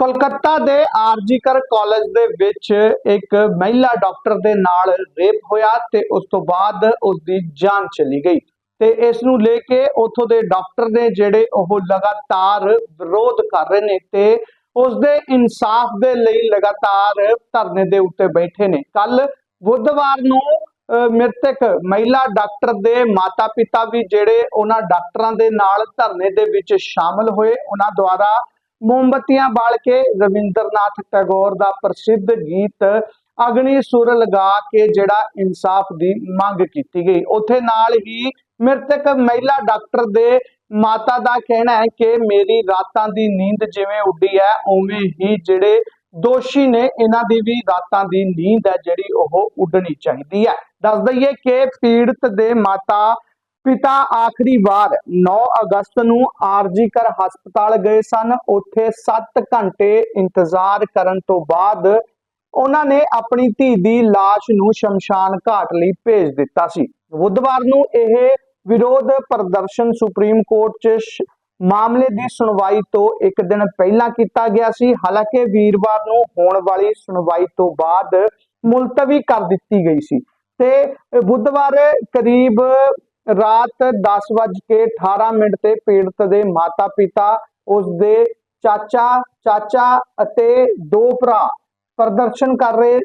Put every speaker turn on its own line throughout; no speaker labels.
ਕੋਲਕਾਤਾ ਦੇ ਆਰਜੀਕਰ ਕਾਲਜ ਦੇ ਵਿੱਚ ਇੱਕ ਮਹਿਲਾ ਡਾਕਟਰ ਦੇ ਨਾਲ ਰੇਪ ਹੋਇਆ ਤੇ ਉਸ ਤੋਂ ਬਾਅਦ ਉਸ ਦੀ ਜਾਨ ਚਲੀ ਗਈ ਤੇ ਇਸ ਨੂੰ ਲੈ ਕੇ ਉਥੋਂ ਦੇ ਡਾਕਟਰ ਨੇ ਜਿਹੜੇ ਉਹ ਲਗਾਤਾਰ ਵਿਰੋਧ ਕਰ ਰਹੇ ਨੇ ਤੇ ਉਸ ਦੇ ਇਨਸਾਫ ਦੇ ਲਈ ਲਗਾਤਾਰ ਧਰਨੇ ਦੇ ਉੱਤੇ ਬੈਠੇ ਨੇ। ਕੱਲ ਬੁੱਧਵਾਰ ਨੂੰ ਮ੍ਰਿਤਕ ਮਹਿਲਾ ਡਾਕਟਰ ਦੇ ਮਾਤਾ-ਪਿਤਾ ਵੀ ਜਿਹੜੇ ਉਹਨਾਂ ਡਾਕਟਰਾਂ ਦੇ ਨਾਲ ਧਰਨੇ ਦੇ ਵਿੱਚ ਸ਼ਾਮਲ ਹੋਏ, ਉਹਨਾਂ ਦੁਆਰਾ ਮੋਮਬਤੀਆਂ ਬਾਲ ਕੇ ਰਵਿੰਦਰਨਾਥ ਟੈਗੋਰ ਦਾ ਪ੍ਰਸਿੱਧ ਗੀਤ ਅਗਨੀ ਸੁਰ ਲਗਾ ਕੇ ਜਿਹੜਾ ਇਨਸਾਫ ਦੀ ਮੰਗ ਕੀਤੀ ਗਈ। ਉੱਥੇ ਨਾਲ ਹੀ ਮ੍ਰਿਤਕ ਮਹਿਲਾ ਡਾਕਟਰ ਦੇ ਮਾਤਾ ਦਾ ਕਹਿਣਾ ਹੈ ਕਿ ਮੇਰੀ ਰਾਤਾਂ ਦੀ ਨੀਂਦ ਜਿਵੇਂ ਉੱਡੀ ਹੈ, ਉਵੇਂ ਹੀ ਜਿਹੜੇ ਦੋਸ਼ੀ ਨੇ ਇਹਨਾਂ ਦੀ ਵੀ ਰਾਤਾਂ ਦੀ ਨੀਂਦ ਹੈ ਜਿਹੜੀ ਉਹ ਉੱਡਣੀ ਚਾਹੀਦੀ ਹੈ। ਦੱਸ ਦਈਏ ਕਿ ਪੀੜਤ ਦੇ ਮਾਤਾ ਪਿਤਾ ਆਖਰੀ ਵਾਰ 9 ਅਗਸਤ ਨੂੰ ਆਰਜੀਕਰ ਹਸਪਤਾਲ ਗਏ ਸਨ। ਉੱਥੇ 7 ਘੰਟੇ ਇੰਤਜ਼ਾਰ ਕਰਨ ਤੋਂ ਬਾਅਦ ਉਹਨਾਂ ਨੇ ਆਪਣੀ ਧੀ ਦੀ ਲਾਸ਼ ਨੂੰ ਸ਼ਮਸ਼ਾਨ ਘਾਟ ਲਈ ਭੇਜ ਦਿੱਤਾ ਸੀ। ਬੁੱਧਵਾਰ ਨੂੰ ਇਹ ਵਿਰੋਧ ਪ੍ਰਦਰਸ਼ਨ ਸੁਪਰੀਮ ਕੋਰਟ 'ਚ ਮਾਮਲੇ ਦੀ ਸੁਣਵਾਈ ਤੋਂ ਇੱਕ ਦਿਨ ਪਹਿਲਾਂ ਕੀਤਾ ਗਿਆ ਸੀ। ਹਾਲਾਂਕਿ ਵੀਰਵਾਰ ਨੂੰ ਹੋਣ ਵਾਲੀ ਸੁਣਵਾਈ ਤੋਂ ਬਾਅਦ ਮੁਲਤਵੀ ਕਰ ਦਿੱਤੀ ਗਈ ਸੀ। ਤੇ ਬੁੱਧਵਾਰ ਕਰੀਬ ਰਾਤ 10:18 ਮਿੰਟ ਤੇ ਪੀੜਤ ਦੇ ਮਾਤਾ-ਪਿਤਾ ਉਸ ਦੇ ਚਾਚਾ ਚਾਚਾ ਅਤੇ ਦੋ ਭਰਾ ਪ੍ਰਦਰਸ਼ਨ ਕਰ ਰਹੇ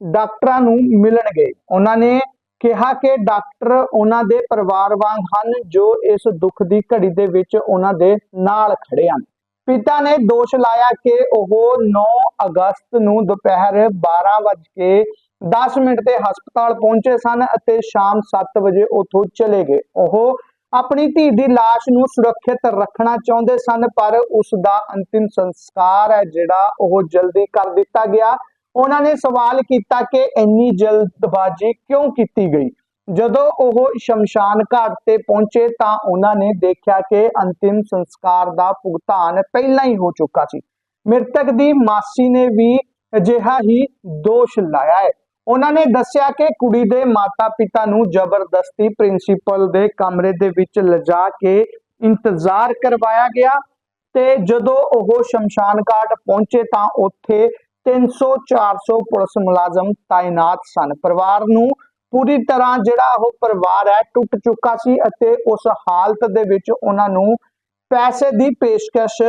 ਡਾਕਟਰਾਂ ਨੂੰ ਮਿਲਣ ਉਹਨਾਂ ਨੇ ਕਿਹਾ ਕਿ ਡਾਕਟਰ ਉਹਨਾਂ ਦੇ ਪਰਿਵਾਰ ਵਾਂਗ ਹਨ ਜੋ ਇਸ ਦੁੱਖ ਦੀ ਘੜੀ ਦੇ ਵਿੱਚ ਉਹਨਾਂ ਦੇ ਨਾਲ ਖੜੇ ਹਨ। ਪਿਤਾ ਨੇ ਦੋਸ਼ ਲਾਇਆ ਕਿ ਉਹ 9 ਅਗਸਤ ਨੂੰ ਦੁਪਹਿਰ 12:10 ਮਿੰਟ ਤੇ ਹਸਪਤਾਲ ਪਹੁੰਚੇ ਸਨ ਅਤੇ ਸ਼ਾਮ 7 ਵਜੇ ਉੱਥੋਂ ਚਲੇ ਗਏ। ਉਹ ਆਪਣੀ ਧੀ ਦੀ ਲਾਸ਼ ਨੂੰ ਸੁਰੱਖਿਅਤ ਰੱਖਣਾ ਚਾਹੁੰਦੇ ਸਨ, ਪਰ ਉਸ ਦਾ ਅੰਤਿਮ ਸੰਸਕਾਰ ਹੈ, ਜਿਹੜਾ ਉਹ ਜਲਦੀ ਕਰ ਦਿੱਤਾ ਗਿਆ। ਉਹਨਾਂ ਨੇ ਸਵਾਲ ਕੀਤਾ ਕਿ ਇੰਨੀ ਜਲਦਬਾਜ਼ੀ ਕਿਉਂ ਕੀਤੀ ਗਈ? ਜਦੋਂ ਉਹ ਸ਼ਮਸ਼ਾਨ ਘਾਟ ਤੇ ਪਹੁੰਚੇ ਤਾਂ ਉਹਨਾਂ ਨੇ ਦੇਖਿਆ ਕਿ ਅੰਤਿਮ ਸੰਸਕਾਰ ਦਾ ਭੁਗਤਾਨ ਪਹਿਲਾਂ ਹੀ ਹੋ ਚੁੱਕਾ ਸੀ। ਮ੍ਰਿਤਕ ਦੀ ਮਾਸੀ ਨੇ ਵੀ ਅਜਿਹਾ ਹੀ ਦੋਸ਼ ਲਾਇਆ ਹੈ। ਉਹਨਾਂ ਨੇ ਦੱਸਿਆ ਕਿ ਕੁੜੀ ਦੇ ਮਾਤਾ-ਪਿਤਾ ਨੂੰ ਜ਼ਬਰਦਸਤੀ ਪ੍ਰਿੰਸੀਪਲ ਦੇ ਕਮਰੇ ਦੇ ਵਿੱਚ ਲਿਜਾ ਕੇ ਇੰਤਜ਼ਾਰ ਕਰਵਾਇਆ ਗਿਆ ਤੇ ਜਦੋਂ ਉਹ ਸ਼ਮਸ਼ਾਨ ਘਾਟ ਪਹੁੰਚੇ ਤਾਂ ਉੱਥੇ 300 400 ਪੁਲਿਸ ਮੁਲਾਜ਼ਮ ਤਾਇਨਾਤ ਸਨ। ਪਰਿਵਾਰ ਨੂੰ ਪੂਰੀ ਤਰ੍ਹਾਂ ਜਿਹੜਾ ਉਹ ਪਰਿਵਾਰ ਹੈ ਟੁੱਟ ਚੁੱਕਾ ਸੀ ਅਤੇ ਉਸ ਹਾਲਤ ਦੇ ਵਿੱਚ ਉਹਨਾਂ ਨੂੰ ਪੈਸੇ ਦੀ ਪੇਸ਼ਕਸ਼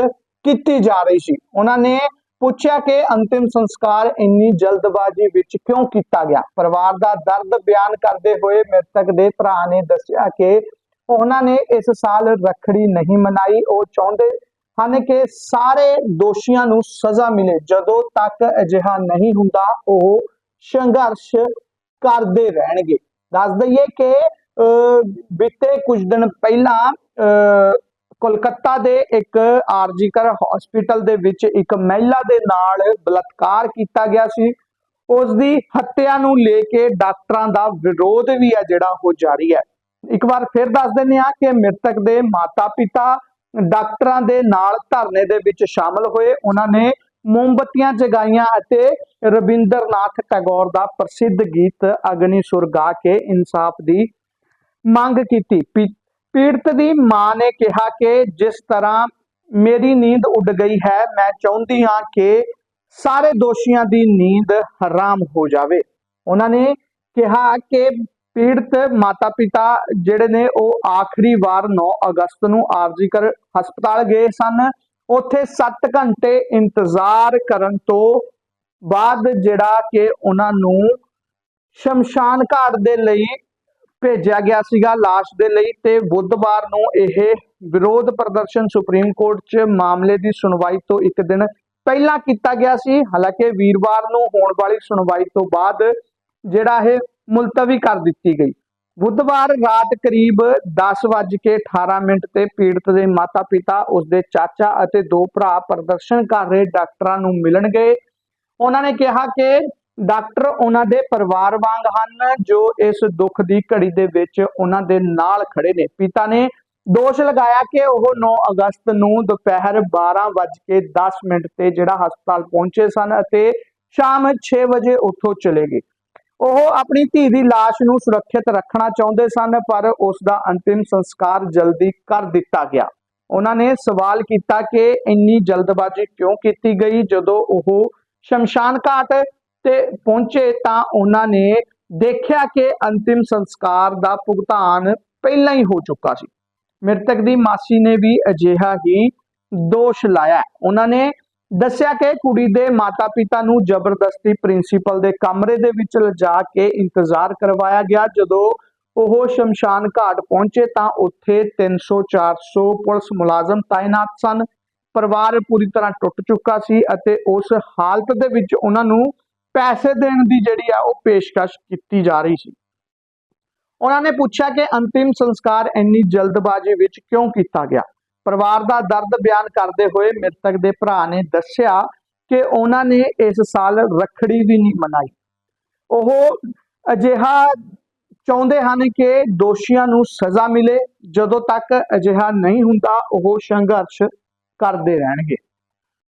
ਕੀਤੀ ਜਾ ਰਹੀ ਸੀ। ਉਹਨਾਂ ਨੇ ਪੁੱਛਿਆ ਕਿ ਅੰਤਿਮ ਸੰਸਕਾਰ ਇੰਨੀ ਜਲਦਬਾਜ਼ੀ ਵਿੱਚ ਕਿਉਂ ਕੀਤਾ ਗਿਆ? ਪਰਿਵਾਰ ਦਾ ਦਰਦ ਬਿਆਨ ਕਰਦੇ ਹੋਏ ਮ੍ਰਿਤਕ ਦੇ ਭਰਾ ਨੇ ਦੱਸਿਆ ਕਿ ਉਹਨਾਂ ਨੇ ਇਸ ਸਾਲ ਰੱਖੜੀ ਨਹੀਂ ਮਨਾਈ। ਉਹ ਚਾਹੁੰਦੇ ਹਨ ਕਿ ਸਾਰੇ ਦੋਸ਼ੀਆਂ ਨੂੰ ਸਜ਼ਾ ਮਿਲੇ। ਜਦੋਂ ਤੱਕ ਅਜਿਹਾ ਨਹੀਂ ਹੁੰਦਾ ਉਹ ਸੰਘਰਸ਼ ਕਰਦੇ ਰਹਿਣਗੇ। ਦੱਸ ਦਈਏ ਕਿ ਅਹ, ਬੀਤੇ ਕੁਝ ਦਿਨ ਪਹਿਲਾਂ ਅਹ, ਕੋਲਕਾਤਾ ਦੇ ਇੱਕ ਆਰਜੀਕਰ ਹਸਪੀਟਲ ਦੇ ਵਿੱਚ ਇੱਕ ਮਹਿਲਾ ਦੇ ਨਾਲ ਬਲਾਤਕਾਰ ਕੀਤਾ ਗਿਆ ਸੀ। ਉਸ ਦੀ ਹੱਤਿਆ ਨੂੰ ਲੈ ਕੇ ਡਾਕਟਰਾਂ ਦਾ ਵਿਰੋਧ ਵੀ ਹੈ ਜਿਹੜਾ ਉਹ ਜਾਰੀ ਹੈ। ਇੱਕ ਵਾਰ ਫਿਰ ਦੱਸ ਦਿੰਦੇ ਹਾਂ ਕਿ ਮ੍ਰਿਤਕ ਦੇ ਮਾਤਾ-ਪਿਤਾ ਡਾਕਟਰਾਂ ਦੇ ਨਾਲ ਧਰਨੇ ਦੇ ਵਿੱਚ ਸ਼ਾਮਲ ਹੋਏ। ਉਹਨਾਂ ਨੇ ਮੋਮਬਤੀਆਂ ਜਗਾਈਆਂ ਅਤੇ ਰਵਿੰਦਰਨਾਥ ਟੈਗੋਰ ਦਾ ਪ੍ਰਸਿੱਧ ਗੀਤ ਅਗਨੀ ਸੁਰ ਗਾ ਕੇ ਇਨਸਾਫ ਦੀ ਮੰਗ ਕੀਤੀ। ਪੀੜਤ ਦੀ ਮਾਂ ਨੇ ਕਿਹਾ ਕਿ ਜਿਸ ਤਰ੍ਹਾਂ ਮੇਰੀ ਨੀਂਦ ਉੱਡ ਗਈ ਹੈ, ਮੈਂ ਚਾਹੁੰਦੀ ਹਾਂ ਕਿ ਸਾਰੇ ਦੋਸ਼ੀਆਂ ਦੀ ਨੀਂਦ ਹਰਾਮ ਹੋ ਜਾਵੇ। ਉਹਨਾਂ ਨੇ ਕਿਹਾ ਕਿ ਪੀੜਤ ਮਾਤਾ-ਪਿਤਾ ਜਿਹੜੇ ਨੇ, ਉਹ ਆਖਰੀ ਵਾਰ 9 ਅਗਸਤ ਨੂੰ ਆਰਜੀਕਰ ਹਸਪਤਾਲ ਗਏ ਸਨ। ਉੱਥੇ 7 ਘੰਟੇ ਇੰਤਜ਼ਾਰ ਕਰਨ ਤੋਂ ਬਾਅਦ ਜਿਹੜਾ ਕਿ ਉਹਨਾਂ ਨੂੰ ਸ਼ਮਸ਼ਾਨ ਘਾਟ ਦੇ ਲਈ ਭੇਜਿਆ ਗਿਆ ਸੀਗਾ ਲਾਸ਼ ਦੇ ਲਈ ਤੇ ਬੁੱਧਵਾਰ ਨੂੰ ਇਹ ਵਿਰੋਧ ਪ੍ਰਦਰਸ਼ਨ ਸੁਪਰੀਮ ਕੋਰਟ 'ਚ ਮਾਮਲੇ ਦੀ ਸੁਣਵਾਈ ਤੋਂ ਇੱਕ ਦਿਨ ਪਹਿਲਾਂ ਕੀਤਾ ਗਿਆ ਸੀ। ਹਾਲਾਂਕਿ ਵੀਰਵਾਰ ਨੂੰ ਹੋਣ ਵਾਲੀ ਸੁਣਵਾਈ ਤੋਂ ਬਾਅਦ ਜਿਹੜਾ ਇਹ ਮੁਲਤਵੀ ਕਰ ਦਿੱਤੀ ਗਈ। ਬੁੱਧਵਾਰ ਰਾਤ ਕਰੀਬ 10:18 ਮਿੰਟ ਤੇ ਪੀੜਤ ਦੇ ਮਾਤਾ-ਪਿਤਾ, ਉਸਦੇ ਚਾਚਾ ਅਤੇ ਦੋ ਭਰਾ ਪ੍ਰਦਰਸ਼ਨ ਕਰ ਰਹੇ ਡਾਕਟਰਾਂ ਨੂੰ ਮਿਲਣ ਗਏ ਉਹਨਾਂ ਨੇ ਕਿਹਾ ਕਿ ਡਾਕਟਰ ਉਹਨਾਂ ਦੇ ਪਰਿਵਾਰ ਵਾਂਗ ਹਨ, ਜੋ ਇਸ ਦੁੱਖ ਦੀ ਘੜੀ ਦੇ ਵਿੱਚ ਉਹਨਾਂ ਦੇ ਨਾਲ ਖੜੇ ਨੇ। ਪਿਤਾ ਨੇ ਦੋਸ਼ ਲਗਾਇਆ ਕਿ ਉਹ 9 ਅਗਸਤ ਨੂੰ ਦੁਪਹਿਰ 12:10 ਮਿੰਟ ਤੇ ਜਿਹੜਾ ਹਸਪਤਾਲ ਪਹੁੰਚੇ ਸਨ ਅਤੇ ਸ਼ਾਮ 6 ਵਜੇ ਉੱਥੋਂ ਚਲੇ ਗਏ। ਉਹ ਆਪਣੀ ਧੀ ਦੀ ਲਾਸ਼ ਨੂੰ ਸੁਰੱਖਿਅਤ ਰੱਖਣਾ ਚਾਹੁੰਦੇ ਸਨ, ਪਰ ਉਸ ਦਾ ਅੰਤਿਮ ਸੰਸਕਾਰ ਜਲਦੀ ਕਰ ਦਿੱਤਾ ਗਿਆ। ਉਹਨਾਂ ਨੇ ਸਵਾਲ ਕੀਤਾ ਕਿ ਇੰਨੀ ਜਲਦਬਾਜ਼ੀ ਕਿਉਂ ਕੀਤੀ ਗਈ ਜਦੋਂ ਉਹ ਸ਼ਮਸ਼ਾਨ ਘਾਟ ਤੇ ਪਹੁੰਚੇ ਤਾਂ ਉਹਨਾਂ ਨੇ ਦੇਖਿਆ ਕਿ ਅੰਤਿਮ ਸੰਸਕਾਰ ਦਾ ਭੁਗਤਾਨ ਪਹਿਲਾਂ ਹੀ ਹੋ ਚੁੱਕਾ ਸੀ। ਮ੍ਰਿਤਕ ਦੀ ਮਾਸੀ ਨੇ ਵੀ ਅਜਿਹਾ ਹੀ ਦੋਸ਼ ਲਾਇਆ। ਉਹਨਾਂ ਨੇ ਦੱਸਿਆ ਕਿ ਕੁੜੀ ਦੇ ਮਾਤਾ-ਪਿਤਾ ਨੂੰ ਜ਼ਬਰਦਸਤੀ ਪ੍ਰਿੰਸੀਪਲ ਦੇ ਕਮਰੇ ਦੇ ਵਿੱਚ ਲਿਜਾ ਕੇ ਇੰਤਜ਼ਾਰ ਕਰਵਾਇਆ ਗਿਆ। ਜਦੋਂ ਉਹ ਸ਼ਮਸ਼ਾਨ ਘਾਟ ਪਹੁੰਚੇ ਤਾਂ ਉੱਥੇ 300 400 ਪੁਲਿਸ ਮੁਲਾਜ਼ਮ ਤਾਇਨਾਤ ਸਨ। ਪਰਿਵਾਰ ਪੂਰੀ ਤਰ੍ਹਾਂ ਟੁੱਟ ਚੁੱਕਾ ਸੀ ਅਤੇ ਉਸ ਹਾਲਤ ਦੇ ਵਿੱਚ ਉਹਨਾਂ ਨੂੰ ਪੈਸੇ ਦੇਣ ਦੀ ਜਿਹੜੀ ਆ ਉਹ ਪੇਸ਼ਕਸ਼ ਕੀਤੀ ਜਾ ਰਹੀ ਸੀ। ਉਹਨਾਂ ਨੇ ਪੁੱਛਿਆ ਕਿ ਅੰਤਿਮ ਸੰਸਕਾਰ ਇੰਨੀ ਜਲਦਬਾਜ਼ੀ ਵਿੱਚ ਕਿਉਂ ਕੀਤਾ ਗਿਆ? ਪਰਿਵਾਰ ਦਾ ਦਰਦ ਬਿਆਨ ਕਰਦੇ ਹੋਏ ਮ੍ਰਿਤਕ ਦੇ ਭਰਾ ਨੇ ਦੱਸਿਆ ਕਿ ਉਹਨਾਂ ਨੇ ਇਸ ਸਾਲ ਰੱਖੜੀ ਵੀ ਨਹੀਂ ਮਨਾਈ। ਉਹ ਅਜਿਹਾ ਚਾਹੁੰਦੇ ਹਨ ਕਿ ਦੋਸ਼ੀਆਂ ਨੂੰ ਸਜ਼ਾ ਮਿਲੇ। ਜਦੋਂ ਤੱਕ ਅਜਿਹਾ ਨਹੀਂ ਹੁੰਦਾ, ਉਹ ਸੰਘਰਸ਼ ਕਰਦੇ ਰਹਿਣਗੇ।